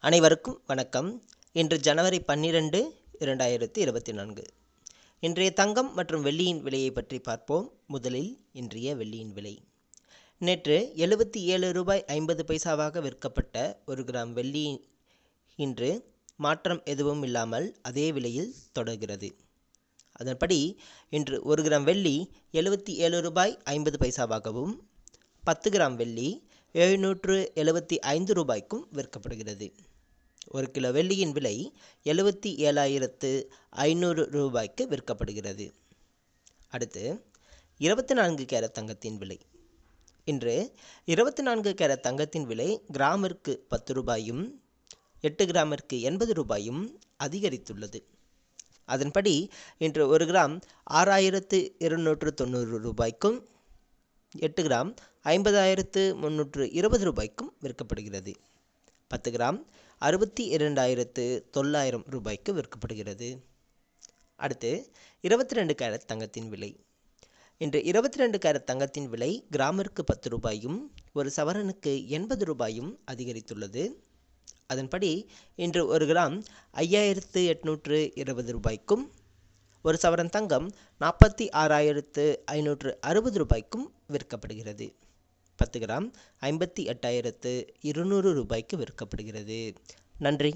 அனைவருக்கும் வணக்கம். இன்று ஜனவரி பன்னிரெண்டு இரண்டாயிரத்தி இருபத்தி நான்கு. இன்றைய தங்கம் மற்றும் வெள்ளியின் விலையை பற்றி பார்ப்போம். முதலில் இன்றைய வெள்ளியின் விலை. நேற்று எழுபத்தி ஏழு ரூபாய் ஐம்பது பைசாவாக விற்கப்பட்ட ஒரு கிராம் வெள்ளி இன்று மாற்றம் எதுவும் இல்லாமல் அதே விலையில் தொடர்கிறது. அதன்படி இன்று ஒரு கிராம் வெள்ளி எழுபத்தி ஏழு ரூபாய் ஐம்பது பைசாவாகவும் பத்து கிராம் வெள்ளி எழுநூற்று எழுபத்தி ஐந்து ரூபாய்க்கும் விற்கப்படுகிறது. ஒரு கிலோ வெள்ளியின் விலை எழுபத்தி ஏழாயிரத்து ஐநூறு ரூபாய்க்கு விற்கப்படுகிறது. அடுத்து இருபத்தி நான்கு கேரட் தங்கத்தின் விலை. இன்று இருபத்தி நான்கு கேரட் தங்கத்தின் விலை கிராமிற்கு பத்து ரூபாயும் எட்டு கிராமிற்கு எண்பது ரூபாயும் அதிகரித்துள்ளது. அதன்படி இன்று ஒரு கிராம் ஆறாயிரத்து இருநூற்று தொண்ணூறு ரூபாய்க்கும் எட்டு கிராம் ஐம்பதாயிரத்து முந்நூற்று இருபது ரூபாய்க்கும் விற்கப்படுகிறது. பத்து கிராம் அறுபத்தி இரண்டாயிரத்து தொள்ளாயிரம் ரூபாய்க்கு விற்கப்படுகிறது. அடுத்து இருபத்தி ரெண்டு கேரட் தங்கத்தின் விலை. இன்று இருபத்தி ரெண்டு கேரட் தங்கத்தின் விலை கிராமிற்கு பத்து ரூபாயும் ஒரு சவரனுக்கு எண்பது ரூபாயும் அதிகரித்துள்ளது. அதன்படி இன்று ஒரு கிராம் ஐயாயிரத்து எட்நூற்று இருபது ரூபாய்க்கும் ஒரு சவரன் தங்கம் நாற்பத்தி ஆறாயிரத்து ஐநூற்று அறுபது ரூபாய்க்கும் விற்கப்படுகிறது. பத்து கிராம் ஐம்பத்தி எட்டாயிரத்து இருநூறு ரூபாய்க்கு விற்கப்படுகிறது. நன்றி.